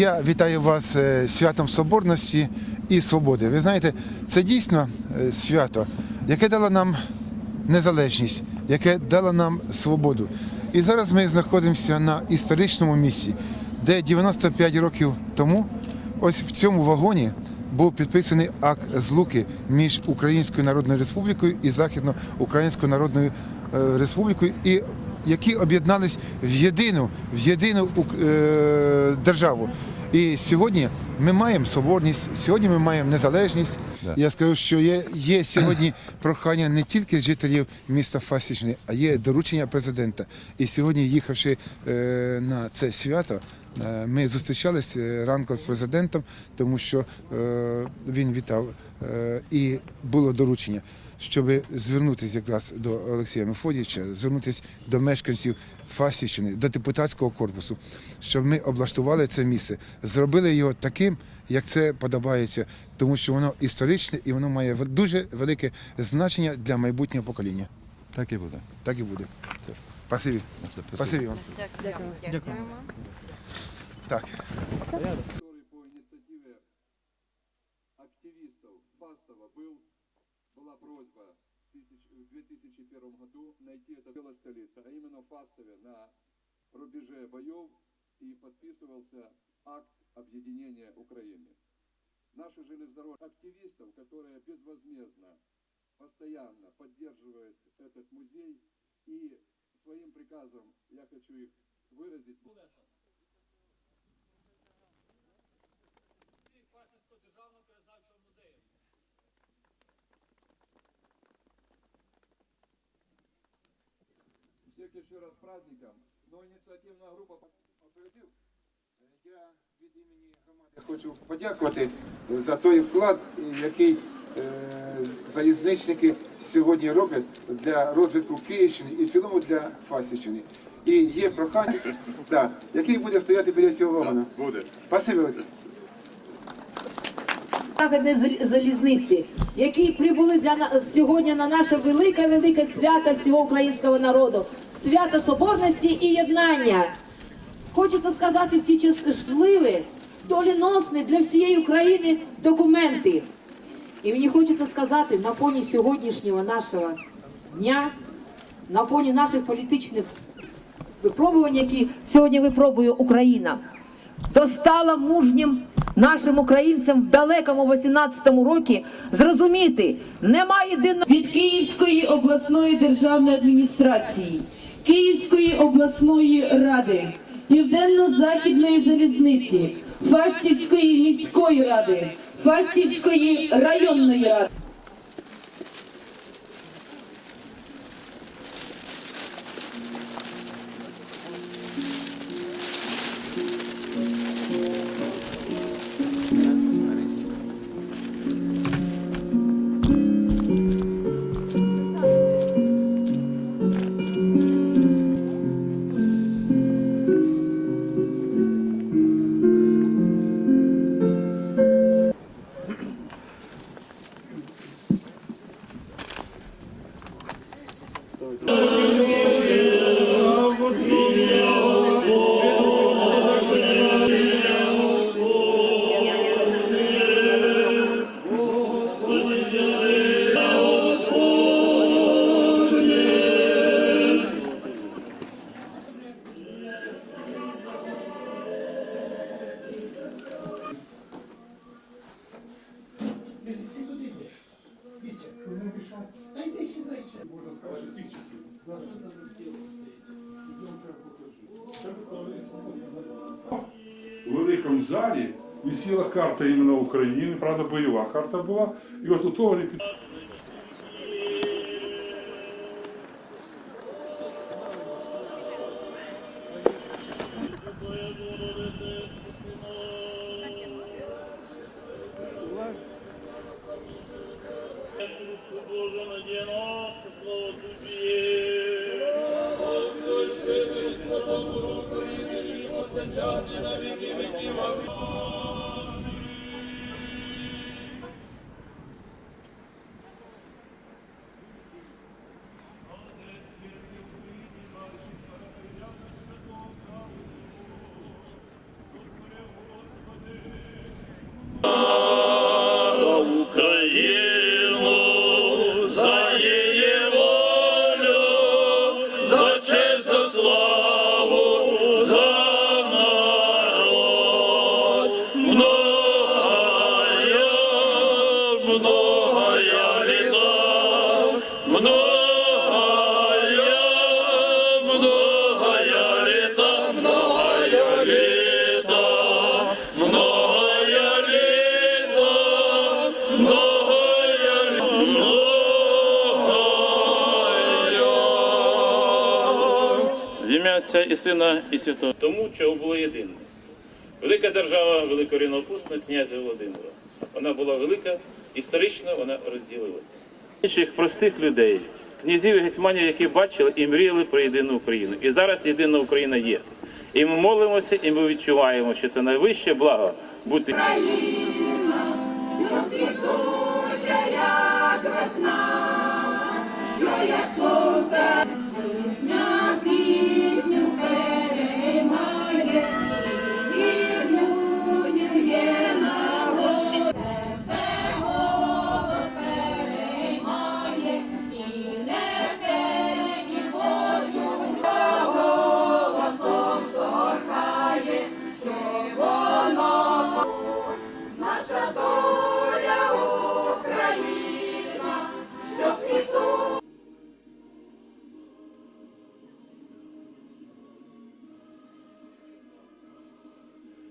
Я вітаю вас е, святом Соборності і Свободи. Ви знаєте, це дійсно е, свято, яке дало нам незалежність, яке дало нам свободу. І зараз ми знаходимося на історичному місці, де 95 років тому, ось в цьому вагоні, був підписаний акт злуки між Українською Народною Республікою і Західноукраїнською Народною е, Республікою, і які об'єднались в єдину, в єдину е, державу. І сьогодні ми маємо соборність, сьогодні ми маємо незалежність. Да. Я скажу, що є, є сьогодні прохання не тільки жителів міста Фасічне, а є доручення президента. І сьогодні, їхавши е, на це свято, ми зустрічалися ранком з президентом, тому що е, він вітав е, і було доручення. Щоб звернутися якраз до Олексія Мефодійовича, звернутися до мешканців Фасівщини, до депутатського корпусу, щоб ми облаштували це місце, зробили його таким, як це подобається, тому що воно історичне і воно має дуже велике значення для майбутнього покоління. Так і буде. Так і буде. Спасибі. Спасибі вам. Дякуємо. Так. который по инициативе активистов Фастова был, была просьба в тысяч- в 2001 году найти это дело столицы, а именно в Фастове на рубеже боев и подписывался акт объединения Украины. Наши железнодорожные активистов, которые безвозмездно, постоянно поддерживают этот музей и своим приказом я хочу их выразить. Всех еще раз с праздником. Но инициативная группа опередил. Я від імені громади хочу подякувати за той вклад, який е, залізничники сьогодні роблять для розвитку Київщини і в цілому для Фасівщини. І є прохання, да, який буде стояти біля цього вагона. Буде. Спасибі, Західної залізниці, які прибули для нас сьогодні на наше велике велике свято всього українського народу, свято соборності і єднання. Хочеться сказати в ці щасливі, доленосні для всієї України документи. І мені хочеться сказати на фоні сьогоднішнього нашого дня, на фоні наших політичних випробувань, які сьогодні випробує Україна, достало мужнім нашим українцям в далекому 18-му році зрозуміти, немає єдиного від Київської обласної державної адміністрації, Київської обласної ради, Південно-Західної залізниці, Фастівської міської ради, Фастівської районної ради. У великому залі висіла карта іменно України, правда, бойова карта була. І от у того під- Боже, повсякчас, і на віки віків. Отця і Сина, і Святого. Тому, чого було єдине. Велика держава великорівнопусна князя Володимира. Вона була велика, історично вона розділилася. Інших простих людей, князів і гетьманів, які бачили і мріяли про єдину Україну. І зараз єдина Україна є. І ми молимося, і ми відчуваємо, що це найвище благо бути.